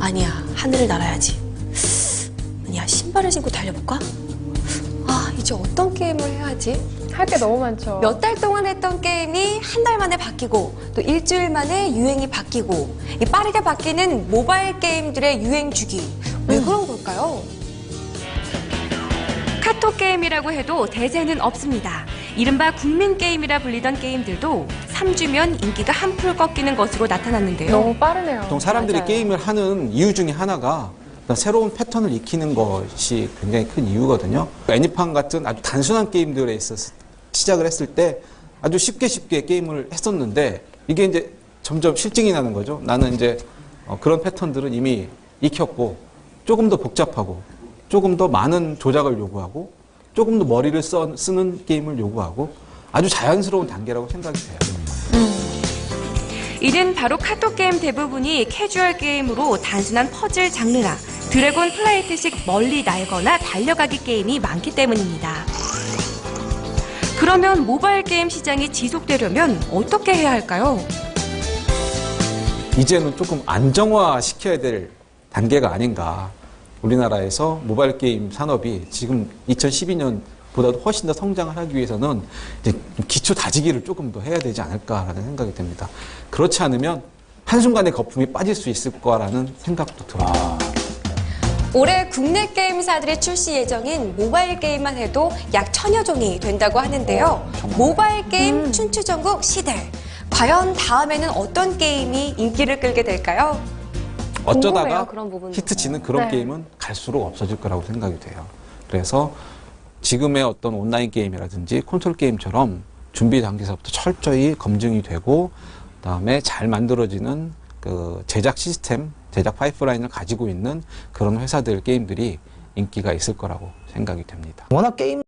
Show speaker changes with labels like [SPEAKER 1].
[SPEAKER 1] 아니야, 하늘을 날아야지. 아니야, 신발을 신고 달려볼까? 아, 이제 어떤 게임을 해야 하지?
[SPEAKER 2] 할 게 너무 많죠.
[SPEAKER 1] 몇 달 동안 했던 게임이 한 달 만에 바뀌고 또 일주일 만에 유행이 바뀌고 이 빠르게 바뀌는 모바일 게임들의 유행 주기 왜 그런 걸까요?
[SPEAKER 3] 카톡 게임이라고 해도 대세는 없습니다. 이른바 국민 게임이라 불리던 게임들도 3주면 인기가 한풀 꺾이는 것으로 나타났는데요.
[SPEAKER 2] 너무 빠르네요.
[SPEAKER 4] 보통 사람들이
[SPEAKER 1] 맞아요.
[SPEAKER 4] 게임을 하는 이유 중에 하나가 새로운 패턴을 익히는 것이 굉장히 큰 이유거든요. 애니팡 같은 아주 단순한 게임들에 있어서 시작을 했을 때 아주 쉽게 쉽게 게임을 했었는데 이게 이제 점점 실증이 나는 거죠. 나는 이제 어, 그런 패턴들은 이미 익혔고 조금 더 복잡하고 조금 더 많은 조작을 요구하고 조금 더 머리를 써, 쓰는 게임을 요구하고 아주 자연스러운 단계라고 생각이 돼요.
[SPEAKER 3] 이는 바로 카톡 게임 대부분이 캐주얼 게임으로 단순한 퍼즐 장르나 드래곤 플라이트식 멀리 날거나 달려가기 게임이 많기 때문입니다. 그러면 모바일 게임 시장이 지속되려면 어떻게 해야 할까요?
[SPEAKER 4] 이제는 조금 안정화 시켜야 될 단계가 아닌가. 우리나라에서 모바일 게임 산업이 지금 2012년 보다도 훨씬 더 성장을 하기 위해서는 이제 좀 기초 다지기를 조금 더 해야 되지 않을까라는 생각이 듭니다. 그렇지 않으면 한순간에 거품이 빠질 수 있을 거라는 생각도 들어요.
[SPEAKER 1] 올해 국내 게임사들이 출시 예정인 모바일 게임만 해도 약 천여 종이 된다고 하는데요. 모바일 게임 춘추전국 시대. 과연 다음에는 어떤 게임이 인기를 끌게 될까요?
[SPEAKER 4] 어쩌다가
[SPEAKER 1] 궁금해요, 그런 부분도.
[SPEAKER 4] 히트 치는 그런
[SPEAKER 2] 네.
[SPEAKER 4] 게임은 갈수록 없어질 거라고 생각이 돼요. 그래서 지금의 어떤 온라인 게임이라든지 콘솔 게임처럼 준비 단계에서부터 철저히 검증이 되고 그다음에 잘 만들어지는 그 제작 시스템, 제작 파이프라인을 가지고 있는 그런 회사들 게임들이 인기가 있을 거라고 생각이 됩니다.
[SPEAKER 5] 워낙 게임